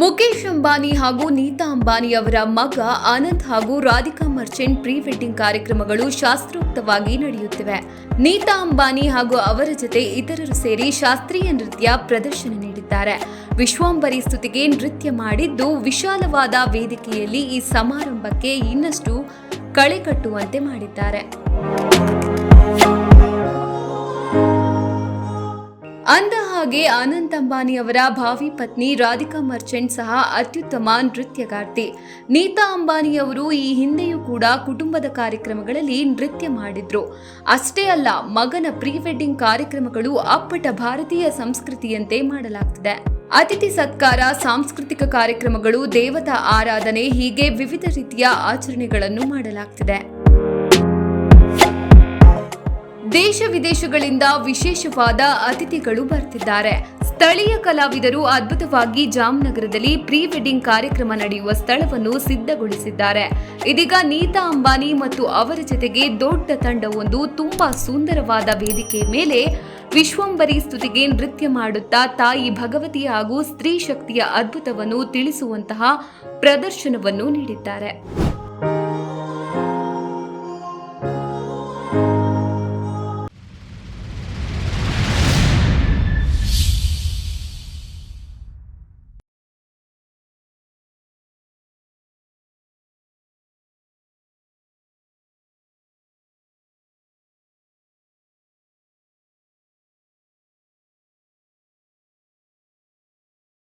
ಮುಖೇಶ್ ಅಂಬಾನಿ ಹಾಗೂ ನೀತಾ ಅಂಬಾನಿ ಅವರ ಮಗ ಆನಂದ್ ಹಾಗೂ ರಾಧಿಕಾ ಮರ್ಚೆಂಟ್ ಪ್ರೀ ವೆಡ್ಡಿಂಗ್ ಕಾರ್ಯಕ್ರಮಗಳು ಶಾಸ್ತ್ರೋಕ್ತವಾಗಿ ನಡೆಯುತ್ತಿವೆ. ನೀತಾ ಅಂಬಾನಿ ಹಾಗೂ ಅವರ ಜೊತೆ ಇತರರು ಸೇರಿ ಶಾಸ್ತ್ರೀಯ ನೃತ್ಯ ಪ್ರದರ್ಶನ ನೀಡಿದ್ದಾರೆ. ವಿಶ್ವಾಂಬರಿ ಸ್ತುತಿಗೆ ನೃತ್ಯ ಮಾಡಿದ್ದು ವಿಶಾಲವಾದ ವೇದಿಕೆಯಲ್ಲಿ ಈ ಸಮಾರಂಭಕ್ಕೆ ಇನ್ನಷ್ಟು ಕಳೆ ಕಟ್ಟುವಂತೆ ಮಾಡಿದ್ದಾರೆ. ಅಂದ ಹಾಗೆ ಆನಂದ್ ಅಂಬಾನಿ ಅವರ ಭಾವಿ ಪತ್ನಿ ರಾಧಿಕಾ ಮರ್ಚೆಂಟ್ ಸಹ ಅತ್ಯುತ್ತಮ ನೃತ್ಯಗಾರ್ತಿ. ನೀತಾ ಅಂಬಾನಿ ಅವರು ಈ ಹಿಂದೆಯೂ ಕೂಡ ಕುಟುಂಬದ ಕಾರ್ಯಕ್ರಮಗಳಲ್ಲಿ ನೃತ್ಯ ಮಾಡಿದ್ರು. ಅಷ್ಟೇ ಅಲ್ಲ, ಮಗನ ಪ್ರೀ ವೆಡ್ಡಿಂಗ್ ಕಾರ್ಯಕ್ರಮಗಳು ಅಪ್ಪಟ ಭಾರತೀಯ ಸಂಸ್ಕೃತಿಯಂತೆ ಮಾಡಲಾಗ್ತಿದೆ. ಅತಿಥಿ ಸತ್ಕಾರ, ಸಾಂಸ್ಕೃತಿಕ ಕಾರ್ಯಕ್ರಮಗಳು, ದೇವತಾ ಆರಾಧನೆ ಹೀಗೆ ವಿವಿಧ ರೀತಿಯ ಆಚರಣೆಗಳನ್ನು ಮಾಡಲಾಗ್ತಿದೆ. ದೇಶ ವಿದೇಶಗಳಿಂದ ವಿಶೇಷವಾದ ಅತಿಥಿಗಳು ಬರ್ತಿದ್ದಾರೆ. ಸ್ಥಳೀಯ ಕಲಾವಿದರು ಅದ್ಭುತವಾಗಿ ಜಾಮ್ನಗರದಲ್ಲಿ ಪ್ರೀ ವೆಡ್ಡಿಂಗ್ ಕಾರ್ಯಕ್ರಮ ನಡೆಯುವ ಸ್ಥಳವನ್ನು ಸಿದ್ಧಗೊಳಿಸಿದ್ದಾರೆ. ಇದೀಗ ನೀತಾ ಅಂಬಾನಿ ಮತ್ತು ಅವರ ಜೊತೆಗೆ ದೊಡ್ಡ ತಂಡವೊಂದು ತುಂಬಾ ಸುಂದರವಾದ ವೇದಿಕೆ ಮೇಲೆ ವಿಶ್ವಂಬರಿ ಸ್ತುತಿಗೆ ನೃತ್ಯ ಮಾಡುತ್ತಾ ತಾಯಿ ಭಗವತಿ ಹಾಗೂ ಸ್ತ್ರೀ ಶಕ್ತಿಯ ಅದ್ಭುತವನ್ನು ತಿಳಿಸುವಂತಹ ಪ್ರದರ್ಶನವನ್ನು ನೀಡಿದ್ದಾರೆ.